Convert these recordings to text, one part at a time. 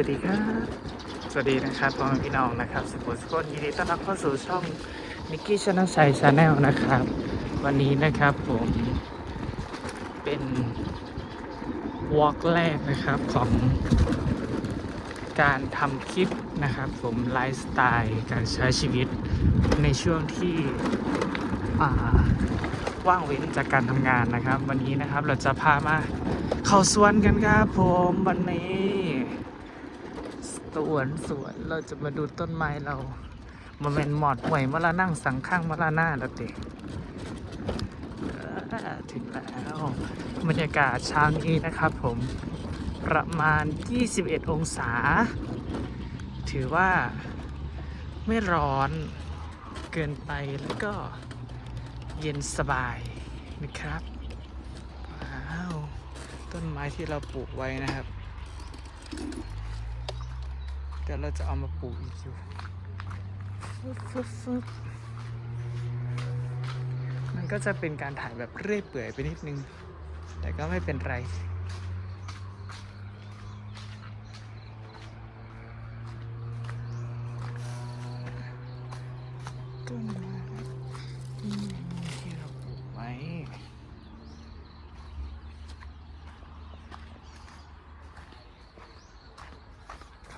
วัสดีครับ สวัสดีนะครับพ่อแม่พี่น้องนะครับสุขุมสุขนยินดีต้อนรับเข้าสู่ช่องนิกกี้ชนะชัยชาแนลนะครับ วันนี้นะครับผมเป็นวอล์กแรกนะครับของการทำคลิปนะครับผมไลฟ์สไตล์การใช้ชีวิตในช่วงที่ว่างเว้นจากการทำงานนะครับ วันนี้นะครับเราจะพามาเข้าสวนกันครับผมวันนี้ สวนสวนเราจะมาดูต้นไม้เรามันเป็นหมอดหวยมาละนั่งสังข้างมาละหน้าแล้วติถึงแล้วบรรยากาศเช้านี้นะครับผมประมาณ 21 องศา ถือว่าไม่ร้อนเกินไปแล้วก็เย็นสบายนะครับว้าวต้นไม้ที่เราปลูกไว้นะครับ เดี๋ยวเราจะเอามาปลูกอีกอยู่มันก็จะเป็นการถ่ายแบบเรื่อยเปื่อยไปนิดนึง แต่ก็ไม่เป็นไร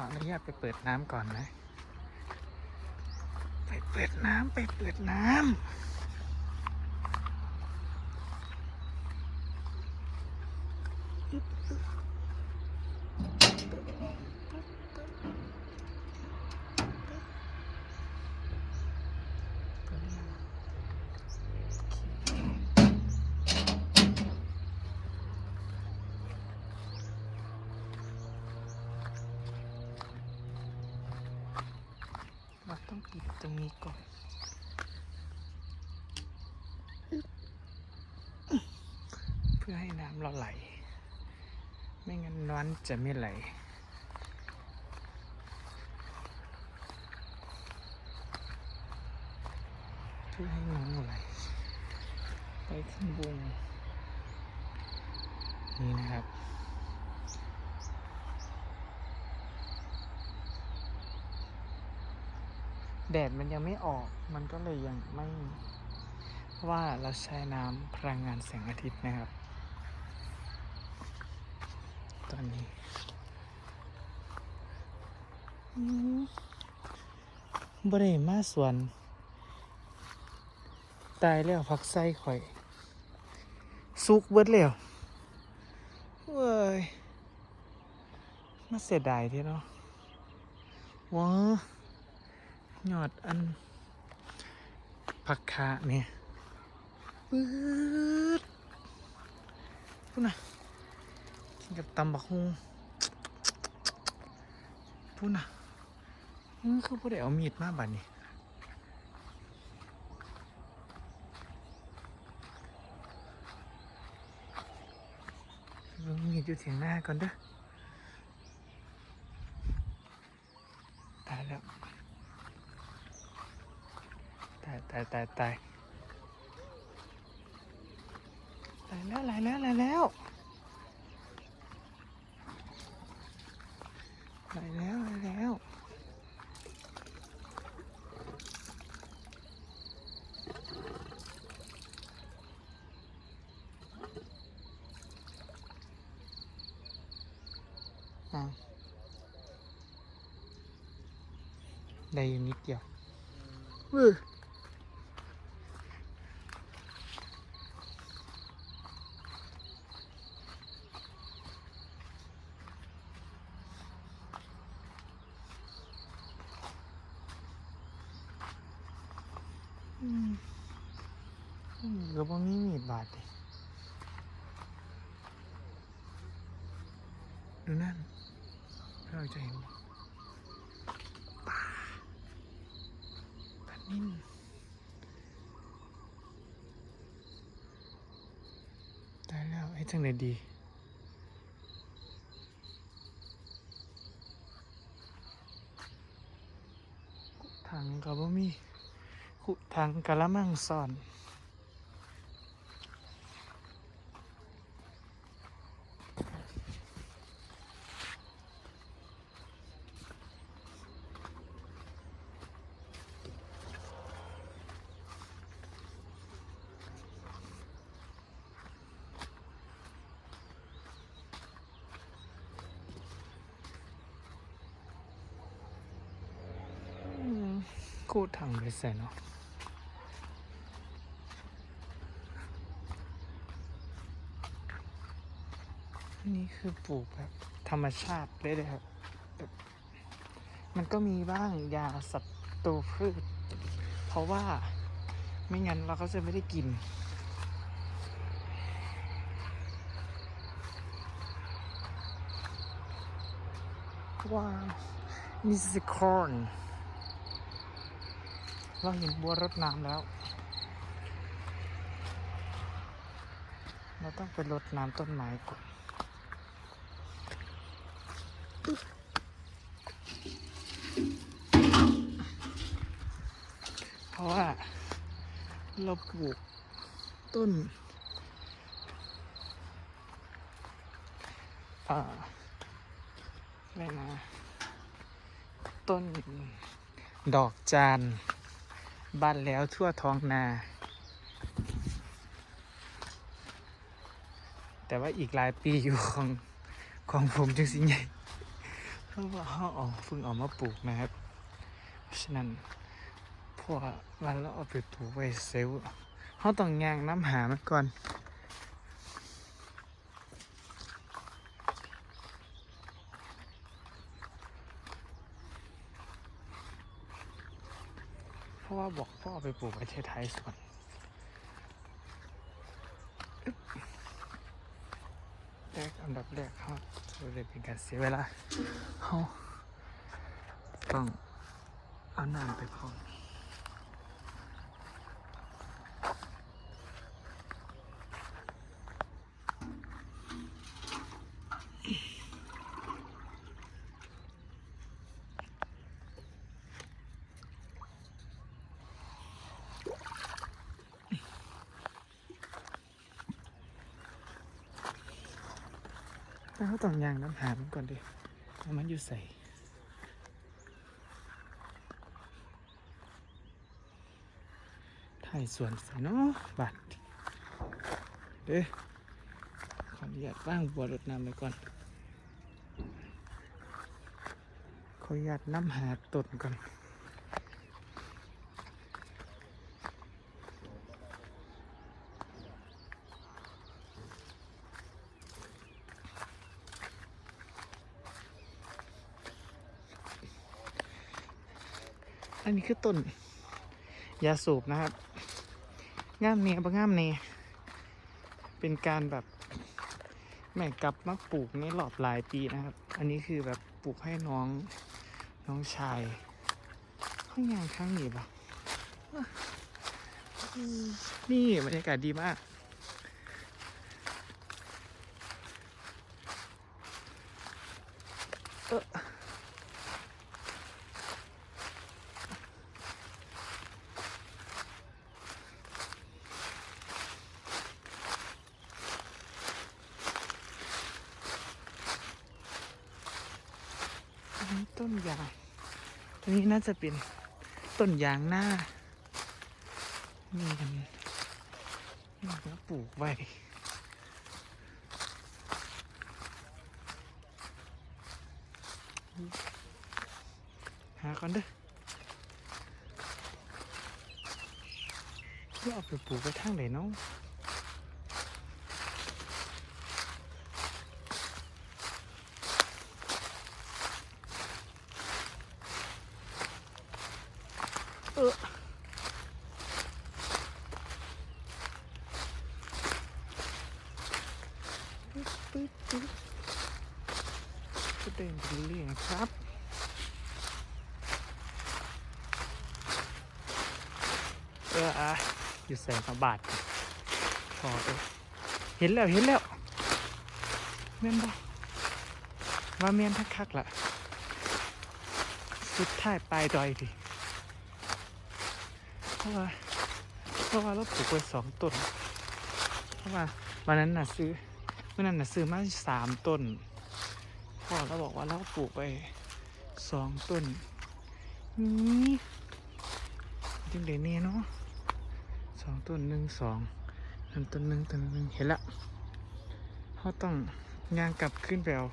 ออนุญาตไปเปิดน้ำก่อนนะ ไปเปิดน้ำไปเปิดน้ำเราต้องปิดต รงนี้ก่อนเพื่อให้น้ำเราไหล ไม่งั้นน้ำจะไม่ไหลเพื่อให้น้ำไหลไปข้างบนนี่นะครับ แดดมันยังไม่ออก มันก็เลยยังไม่ว่าเราใช้น้ำพลังงานแสงอาทิตย์นะครับ ตอนนี้บริมาสวน ตายแล้วพักไส้ข่อยสุกเบิดแล้วเว้ยมาเสียดายที่เนาะว้า ยอดอันผักคะเนี่ยปื๊ดพูดนะกินกับตำบักฮุงพูดนะอือคือพวกเดี๋ยวเอามีดมาบัดนี้เอามีดอยู่เถียงหน้าก่อนเด้อตายแล้ว ตายตายตายตายตายแล้วตายแล้วตายแล้วตายแล้วตายแล้วอ้าวได้อยู่นิดเดียวเออ ก็บ่มีมีดบาดดิดูนั่นเราจะเห็นป่าป่านิ่มตายแล้วไอ้จังไหนดี ทางกะละมังซ่อนขูดทาこうたんぐらเนาะ。 นนี้คือปลูกแบบธรรมชาติเลยเลยครับแบบมันก็มีบ้างยาสัตว์ตัวพืช เพราะว่าไม่งั้นเราก็จะไม่ได้กิน ว้าวมิสซิคอนเราเห็นบัวรดน้ำแล้ว เราต้องไปรดน้ำต้นไม้ก่อน เพราะว่าเราปลูกต้นอ่าอะไรนะต้นดอกจานบานแล้วทั่วท้องนา แต่ว่าอีกหลายปีอยู่ของของผมจึงสิใหญ่ เพราะว่าเขาเอาเพิ่งเออกมาปลูกนะครับ เพราะฉะนั้นพวกวันเราเอาไปปลูกไว้เซลล์เขาต้องย่างน้ำหามันก่อนเพราะว่าบอกพ่อเอาไปปลูกไว้ท้ายๆสวนอึ๊บแรก อันดับแรกเขาเลยเป็นการเสียเวลาเขาต้องเอาน้ำไปพอ เขาต้องยางน้ำหามันก่อนดิเอามันอยู่ใส่ถ่ายสวนใส่เนาะบัดเด้อขออนุญาตว่างบัวรดน้ำไปก่อน ขออนุญาตน้ำหาต้นก่อน คือต้นยาสูบนะครับง่ามเนียบง่ามเนียเป็นการแบบแม่กลับมาปลูกในรอบหลายปีนะครับ อันนี้คือแบบปลูกให้น้องน้องชายข้างยางข้างนี้ปะนี่บรรยากาศดีมากเออ อั นนี้ต้นยางอันนี้น่าจะเป็นต้นยางหน้านี่มันนี่ก็ปลูกไว้หาก่อนเด้อเพื่อเอาไปปลูกไว้ทางไหนเนาะ เออก็เดินไปเรื่อยนะครับเอออะอยู่แสงพระบาทพอเออเห็นแล้วเห็นแล้วแม่นบ่ว่าแม่นทักคักล่ะ สุดท้ายปลายดอยดิ เพราะว่าเพราะว่าเราปลูกไว้สองต้น เพราะว่าวันนั้นน่ะซื้อเมื่อนั้นน่ะซื้อมาสามต้นพ่อเราบอกว่าเราปลูกไปสองต้นนี่จึงเดเนี่ยเนาะสองต้นหนึ่งสองนั่นต้นหนึ่งต้นหนึ่งเห็นละเขาต้องย่างกลับขึ้นไปเอา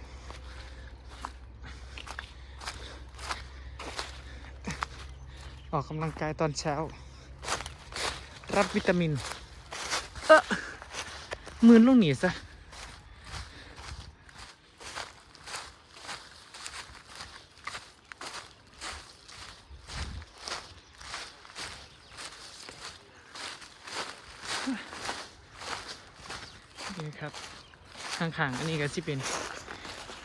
ออกกำลังกายตอนเช้า รับวิตามิน เออมือลงหนีซะนี่ครับข้างๆอันนี้ก็สิเป็น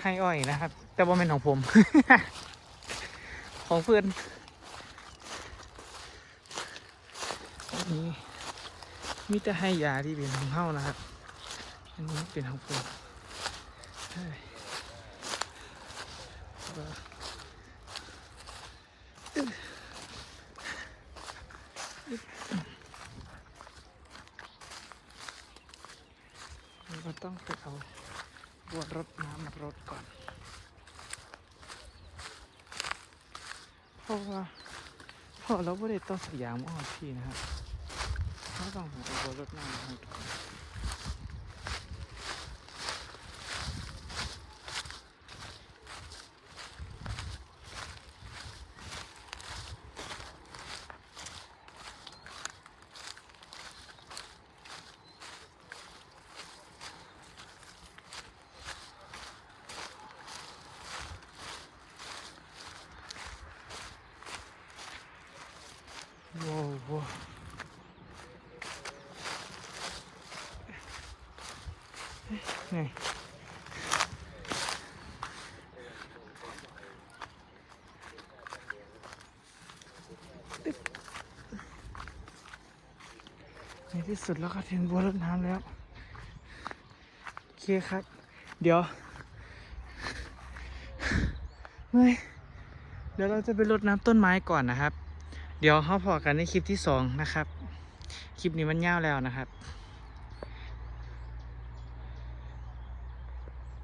ให้อ้อยนะครับ แต่ว่าเป็นของผม ของเพื่อนนี้ มีแต่ให้ยาที่เป็นของเฮานะครับ อันนี้เป็นของผมเฮ้ยก็เราต้องไปเอาบวดรถน้ำมารถก่อน เพราะว่าเพราะเราไม่ได้ต้องสยามอ้อพี่นะครับ เราต้องหาตัวรถ นี่ในที่สุดเราก็ถึงบัวรดน้ำแล้ว โอเคครับ เดี๋ยวเฮ้ยเดี๋ยวเราจะไปรดน้ำต้นไม้ก่อนนะครับ เดี๋ยวเขาพอกันในคลิปที่สองนะครับ คลิปนี้มันยาวแล้วนะครับ